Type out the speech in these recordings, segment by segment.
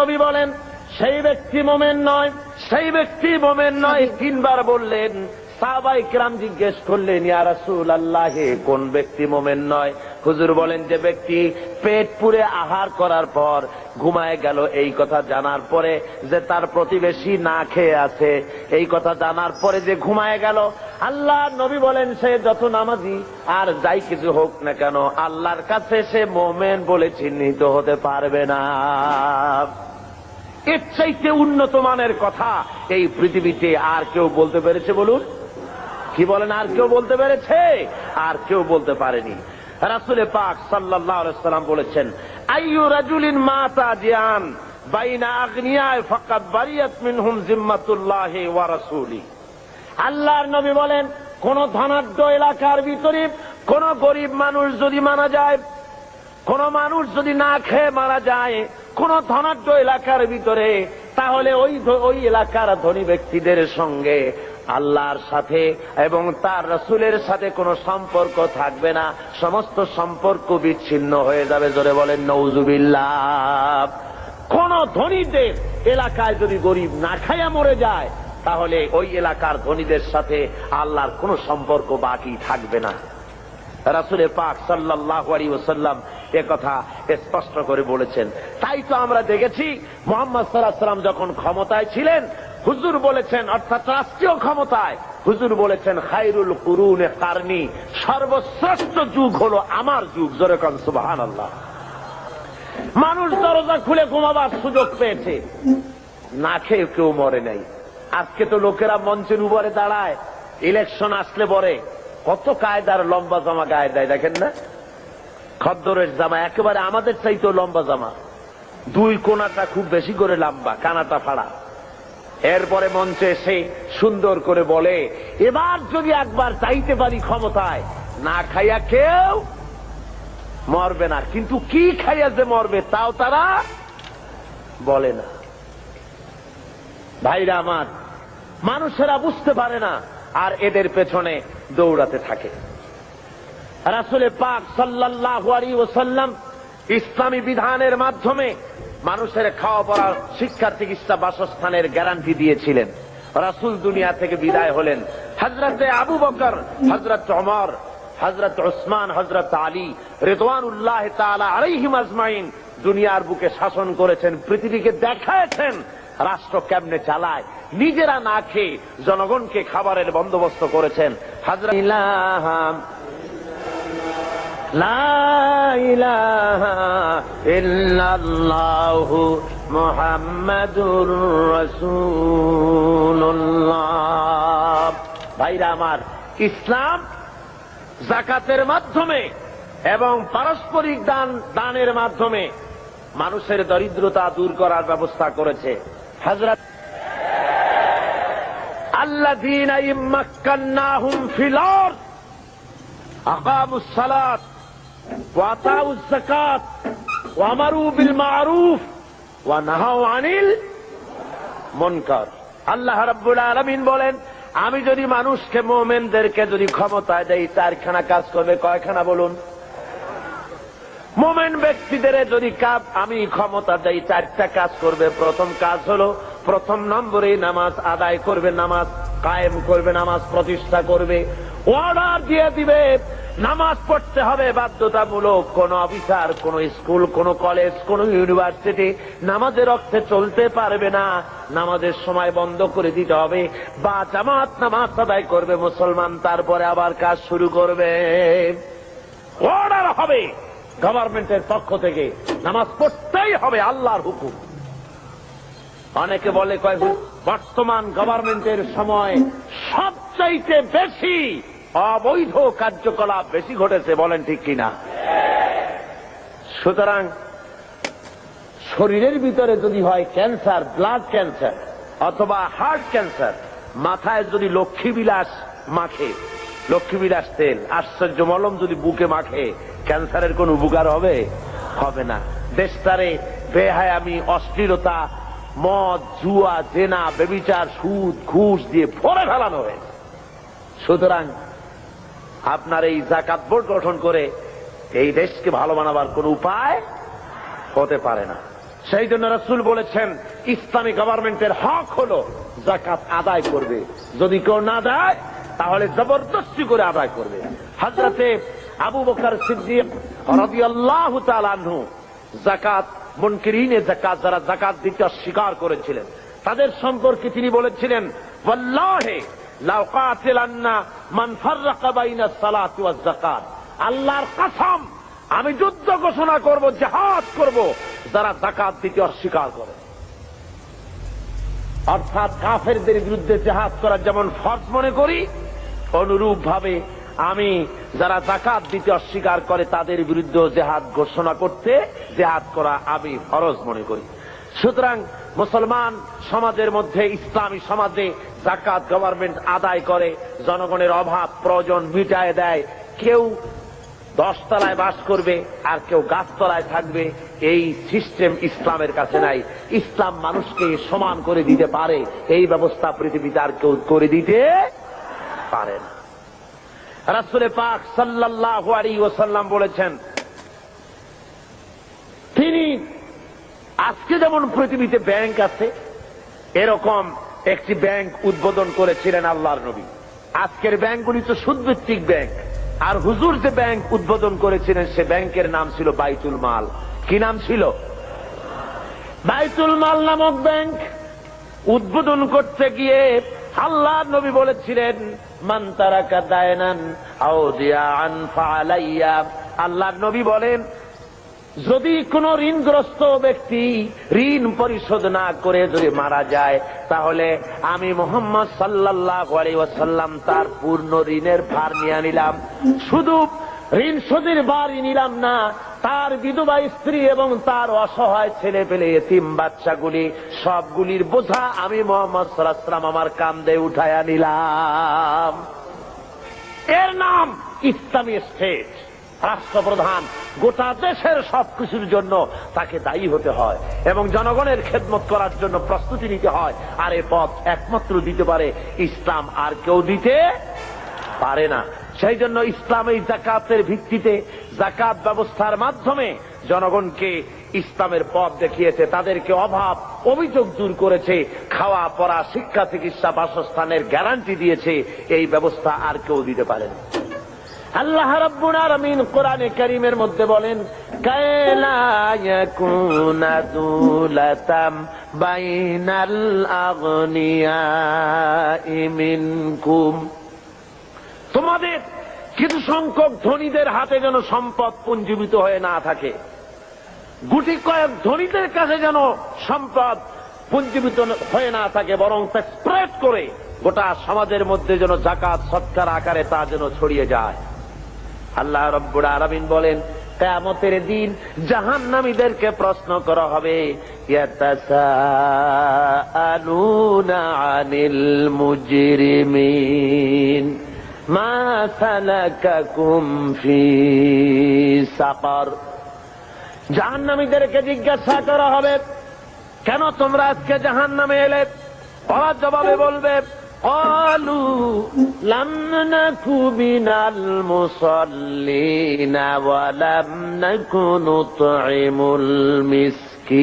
নবী বলেন সেই ব্যক্তি মোমেন নয় সেই ব্যক্তি মোমেন নয়। তিনবার বললেন সাহাবাই কিরাম জিজ্ঞেস করলেন ইয়া রাসূল আল্লাহে কোন ব্যক্তি মোমেন নয়? হুজুর বলেন যে ব্যক্তি পেট পুরে আহার করার পর ঘুমায় গেল এই কথা জানার পরে যে তার প্রতিবেশী না খেয়ে আছে এই কথা জানার পরে যে ঘুমায় গেল আল্লাহ নবী বলেন সে যত নামাজি আর যাই কিছু হোক না কেন আল্লাহর কাছে সে মোমেন বলে চিহ্নিত হতে পারবে না। এর চাইতে উন্নত মানের কথা এই পৃথিবীতে আর কেউ বলতে পেরেছে বলুন? কি বলেন, আর কেউ বলতে পেরেছে? আর কেউ বলতে পারেনি। রাসুলে পাক সাল্লাম বলেছেন, আইয়ু রাজুলিন মাতা জিয়ান বাইনা আগ্নিয়ায় ফাকাত বারিয়াত মিনহুম জিম্মাতুল্লাহ ওয়া আল্লাহর নবী বলেন, কোন ধনাঢ্য এলাকার ভিতরে কোন গরিব মানুষ যদি মারা যায়, কোন মানুষ যদি না খেয়ে মারা যায় কোন ধনাঢ্য এলাকার ভিতরে, তাহলে ওই ওই এলাকার ধনী ব্যক্তিদের সঙ্গে আল্লাহর সাথে এবং তার রসুলের সাথে কোনো সম্পর্ক থাকবে না। সমস্ত সম্পর্ক বিচ্ছিন্ন হয়ে যাবে, জোরে বলেন নৌজুবিল্লাহ কোন ধনীদের এলাকায় যদি গরিব না খাইয়া মরে যায়, তাহলে ওই এলাকার ধনীদের সাথে আল্লাহর কোনো সম্পর্ক বাকি থাকবে না। রাসুলে পাক সাল্লাহ আলী ওসাল্লাম কথা স্পষ্ট করে বলেছেন। তাই তো আমরা দেখেছি মোহাম্মদ সাল্লাহ সাল্লাম যখন ক্ষমতায় ছিলেন, হুজুর বলেছেন, অর্থাৎ রাষ্ট্রীয় ক্ষমতায়, হুজুর বলেছেন খাইরুল কুরুনে কারনি, সর্বশ্রেষ্ঠ যুগ হলো আমার যুগ। জোরে কন সুবাহান আল্লাহ মানুষ দরজা খুলে ঘুমাবার সুযোগ পেয়েছে। না খেয়ে কেউ মরে নাই। আজকে তো লোকেরা মঞ্চের উপরে দাঁড়ায়, ইলেকশন আসলে পরে। কত কায়দার লম্বা জামা গায়ে দেয় দেখেন না? খদ্দরের জামা একেবারে আমাদের চাইতেও লম্বা জামা। দুই কোনাটা খুব বেশি করে লম্বা, কানাটা ফাড়া। এরপরে মঞ্চে এসে সুন্দর করে বলে, এবার যদি একবার চাইতে পারি ক্ষমতায়, না খাইয়া কেউ মরবে না। কিন্তু কি খাইয়া যে মরবে তাও তারা বলে না। ভাইরা আমার, মানুষেরা বুঝতে পারে না, আর এদের পেছনে দৌড়াতে থাকে। রাসুলে পাক সাল্লাহ ওসাল্লাম ইসলামী বিধানের মাধ্যমে মানুষের খাওয়া পড়ার শিক্ষা চিকিৎসা বাসস্থানের গ্যারান্টি দিয়েছিলেন। রাসুল দুনিয়া থেকে বিদায় হলেন। হজরতে আবু বকর হজরত অমর হজরত ওসমান হজরত আলী রেদওয়ান উল্লাহ আলাইহিম আজমাইন দুনিয়ার বুকে শাসন করেছেন, পৃথিবীকে দেখায়ছেন, রাষ্ট্র কেমনে চালায় নিজেরা না খেয়ে জনগণকে খাবারের বন্দোবস্ত করেছেন। হাজরা মোহাম্মদুর ভাইরা আমার ইসলাম জাকাতের মাধ্যমে এবং পারস্পরিক দান দানের মাধ্যমে মানুষের দরিদ্রতা দূর করার ব্যবস্থা করেছে। হাজরা الذين إن مكناهم في الأرض أقاموا الصلاة وأطاعوا الزكاة وأمروا بالمعروف ونهوا عن المنكر আল্লাহ রাব্বুল আলামিন বলেন আমি যদি মানুষকে মোমেনদেরকে যদি ক্ষমতায় দেই চারখানা কাজ করবে কয়খানা বলুন মোমেন ব্যক্তিদের যদি কাজ আমি ক্ষমতা দেই চারটা কাজ করবে প্রথম কাজ হলো প্রথম নম্বরে নামাজ আদায় করবে, নামাজ কায়েম করবে, নামাজ প্রতিষ্ঠা করবে। অর্ডার দিয়ে দিবে, নামাজ পড়তে হবে, বাধ্যতামূলক। কোন অফিসার, কোন স্কুল, কোন কলেজ, কোন ইউনিভার্সিটি নামাজের অর্থে চলতে পারবে না। নামাজের সময় বন্ধ করে দিতে হবে। বা জামাত নামাজ আদায় করবে, মুসলমান তারপরে আবার কাজ শুরু করবে। অর্ডার হবে গভর্নমেন্টের পক্ষ থেকে। নামাজ পড়তেই হবে, আল্লাহর হুকুম। অনেকে বলে কয়, বর্তমান গভর্নমেন্টের সময় সবচাইতে বেশি অবৈধ কার্যকলাপ বেশি ঘটেছে, বলেন ঠিক কিনা? সুতরাং শরীরের ভিতরে যদি হয় ক্যান্সার, ব্লাড ক্যান্সার অথবা হার্ট ক্যান্সার, মাথায় যদি লক্ষ্মী বিলাস মাখে লক্ষ্মী তেল, আশ্চর্য মলম যদি বুকে মাখে, ক্যান্সারের কোন উপকার হবে? হবে না। দেশটারে বেহায়ামি অস্থিরতা মদ, জুয়া, জেনা, বেবিচার, সুদ, ঘুষ দিয়ে ভরে ফেলানো হয়েছে। সুতরাং আপনার এই জাকাত বোর্ড গঠন করে এই দেশকে ভালো বানাবার কোন উপায় হতে পারে না। সেই জন্য রসুল বলেছেন ইসলামী গভর্নমেন্টের হক হলো জাকাত আদায় করবে। যদি কেউ না দেয়, তাহলে জবরদস্তি করে আদায় করবে। হাজরাতে আবু বকর সিদ্দিক তাআলা আনহু জাকাত মুনকিরিনে জাকাত যারা জাকাত দিতে অস্বীকার করেছিলেন। তাদের সম্পর্কে তিনি বলেছিলেন আল্লাহর কসম, আমি যুদ্ধ ঘোষণা করব, জেহাদ করব, যারা জাকাত দিতে অস্বীকার করে। অর্থাৎ কাফেরদের বিরুদ্ধে জেহাদ করা যেমন ফরজ মনে করি অনুরূপ ভাবে আমি যারা জাকাত দিতে অস্বীকার করে তাদের বিরুদ্ধে জেহাদ ঘোষণা করতে, জেহাদ করা আমি ফরজ মনে করি। সুতরাং মুসলমান সমাজের মধ্যে, ইসলামী সমাজে জাকাত গভর্নমেন্ট আদায় করে, জনগণের অভাব প্রয়োজন মিটায় দেয়। কেউ দশতলায় বাস করবে, আর কেউ গাছতলায় থাকবে, এই সিস্টেম ইসলামের কাছে নাই। ইসলাম মানুষকে সমান করে দিতে পারে, এই ব্যবস্থা পৃথিবীতে আর কেউ করে দিতে পারে না। রাসুলে পাক সাল্লাহ আলী ওসাল্লাম বলেছেন, তিনি আজকে যেমন পৃথিবীতে ব্যাংক আছে, এরকম একটি ব্যাংক উদ্বোধন করেছিলেন আল্লাহর নবী। আজকের ব্যাংকগুলি তো সুদভিত্তিক ব্যাংক। আর হুজুর যে ব্যাংক উদ্বোধন করেছিলেন, সে ব্যাংকের নাম ছিল বাইতুল মাল। কি নাম ছিল? বাইতুল মাল নামক ব্যাংক উদ্বোধন করতে গিয়ে আল্লাহ নবী বলেছিলেন, মান তারাকা দায়নান আউদিয়ান ফালাইয়া আল্লাহ নবী বলেন, যদি কোন ঋণগ্রস্ত ব্যক্তি ঋণ পরিশোধ না করে যদি মারা যায়, তাহলে আমি মোহাম্মদ সাল্লাহ ওয়াসাল্লাম তার পূর্ণ ঋণের ভার নিয়ে নিলাম। শুধু ঋণ শোধের বারই নিলাম না তার বিধবা স্ত্রী এবং তার অসহায় ছেলে পেলে এতিম বাচ্চাগুলি, সবগুলির বোঝা আমি মোহাম্মদ সাল্লাহাম আমার কান্দে উঠায়া নিলাম। এর নাম ইসলামী স্টেট, রাষ্ট্রপ্রধান। গোটা দেশের সবকিছুর জন্য তাকে দায়ী হতে হয় এবং জনগণের খেদমত করার জন্য প্রস্তুতি নিতে হয়। আর এ পথ একমাত্র দিতে পারে ইসলাম। আর কেউ দিতে পারে না। সেই জন্য ইসলাম এই জাকাতের ভিত্তিতে জাকাত ব্যবস্থার মাধ্যমে জনগণকে ইসলামের পথ দেখিয়েছে, তাদেরকে অভাব, অভিযোগ দূর করেছে, খাওয়া, পড়া, শিক্ষা, চিকিৎসা, বাসস্থানের গ্যারান্টি দিয়েছে, এই ব্যবস্থা আর কেউ দিতে পারেন। আল্লাহ রাব্বুল আলামিন কোরআনে কারীমের মধ্যে বলেন, কায়লা কিছু সংখ্যক ধনীদের হাতে যেন সম্পদ পুঞ্জীবিত হয়ে না থাকে। গুটি কয়েক ধনীদের কাছে যেন সম্পদ পুঞ্জীবিত হয়ে না থাকে, বরং তা স্প্রেড করে গোটা সমাজের মধ্যে যেন জাকাত, সৎকার আকারে তা যেন ছড়িয়ে যায়। আল্লাহ রব্বুর আরামিন বলেন, কেয়ামতের দিন জাহান নামীদেরকে প্রশ্ন করা হবে আনিল মুজরিমিন? মা সালাকাকুম ফি সাকার জাহান্নামীদেরকে জিজ্ঞাসা করা হবে কেন তোমরা আজকে জাহান নামে এলে ওরা জবাবে বলবে قالوا لم نك من المصلين ولم نك نطعم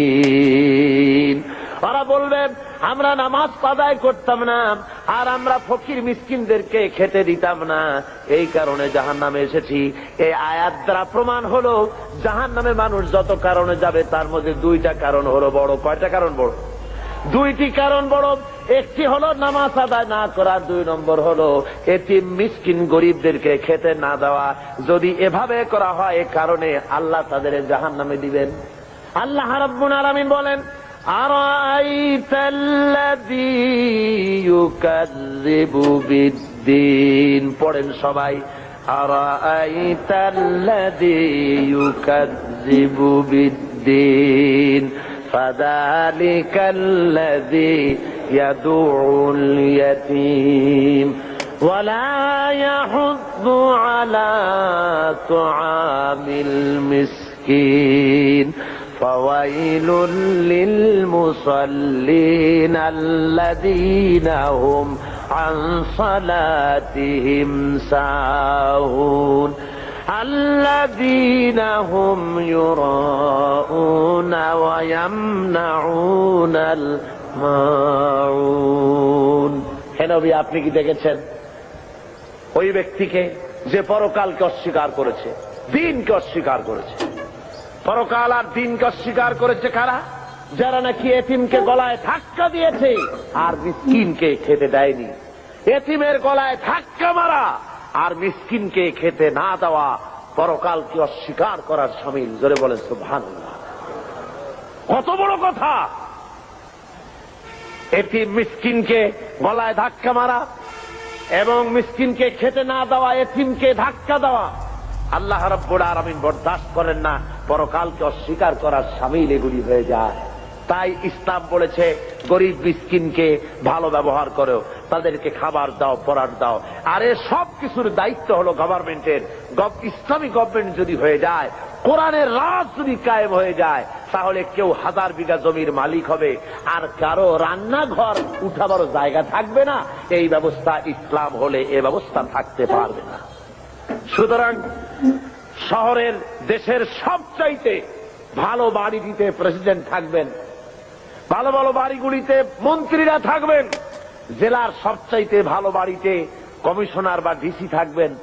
المسكين ওরা বলবে আমরা নামাজ আদায় করতাম না, আর আমরা ফকির মিসকিনদেরকে খেতে দিতাম না। এই কারণে জাহান নামে এসেছি। এই আয়াত দ্বারা প্রমাণ হলো জাহান নামে মানুষ যত কারণে যাবে, তার মধ্যে দুইটা কারণ হলো বড়, কয়টা কারণ বড়? দুইটি কারণ বড়। একটি হলো নামাজ আদায় না করা, দুই নম্বর হলো এটি মিসকিন গরিবদেরকে খেতে না দেওয়া। যদি এভাবে করা হয়, এ কারণে আল্লাহ তাদের জাহান নামে দিবেন। আল্লাহ রাব্বুল আলামিন বলেন أرأيت الذي يكذب بالدين পড়েন সবাই أرأيت الذي يكذب بالدين فذلك الذي يدعو اليتيم ولا يحض على طعام المسكين فويل للمصلين الذين هم عن صلاتهم ساهون الذين هم يراءون ويمنعون الماعون হে নবী আপনি কি দেখেছেন ওই ব্যক্তিকে যে পরকালকে অস্বীকার করেছে দিনকে অস্বীকার করেছে পরকাল আর দিনকে অস্বীকার করেছে কারা? যারা নাকি এতিমকে গলায় ধাক্কা দিয়েছে, আর মিসকিনকে খেতে দেয়নি। এতিমের গলায় ধাক্কা মারা, আর মিসকিনকে খেতে না দেওয়া পরকালকে অস্বীকার করার সামিল। জোরে বলেন সুভান কত বড় কথা! এতিম মিসকিনকে গলায় ধাক্কা মারা, এবং মিসকিনকে খেতে না দেওয়া, এতিমকে ধাক্কা দেওয়া। আল্লাহ রব্বুর আর আমি বরদাস্ত করেন না। পরকালকে অস্বীকার করার সামিল এগুলি হয়ে যায়। তাই ইসলাম বলেছে, গরিব মিসকিনকে ভালো ব্যবহার করো, তাদেরকে খাবার দাও পড়ার দাও। আরে সব কিছুর দায়িত্ব হলো গভর্নমেন্টের ইসলামী গভর্নমেন্ট যদি হয়ে যায়, কোরআনের রাজ যদি কায়েম হয়ে যায়, তাহলে কেউ হাজার বিঘা জমির মালিক হবে। আর কারও রান্নাঘর উঠাবার জায়গা থাকবে না। এই ব্যবস্থা ইসলাম হলে এ ব্যবস্থা থাকতে পারবে না। সুতরাং শহরের দেশের সবচাইতে ভালো বাড়ি দিতে প্রেসিডেন্ট থাকবেন। ভালো ভালো বাড়িগুলিতে মন্ত্রীরা থাকবেন। জেলার সবচাইতে ভালো বাড়িতে কমিশনার বা ডিসি থাকবেন।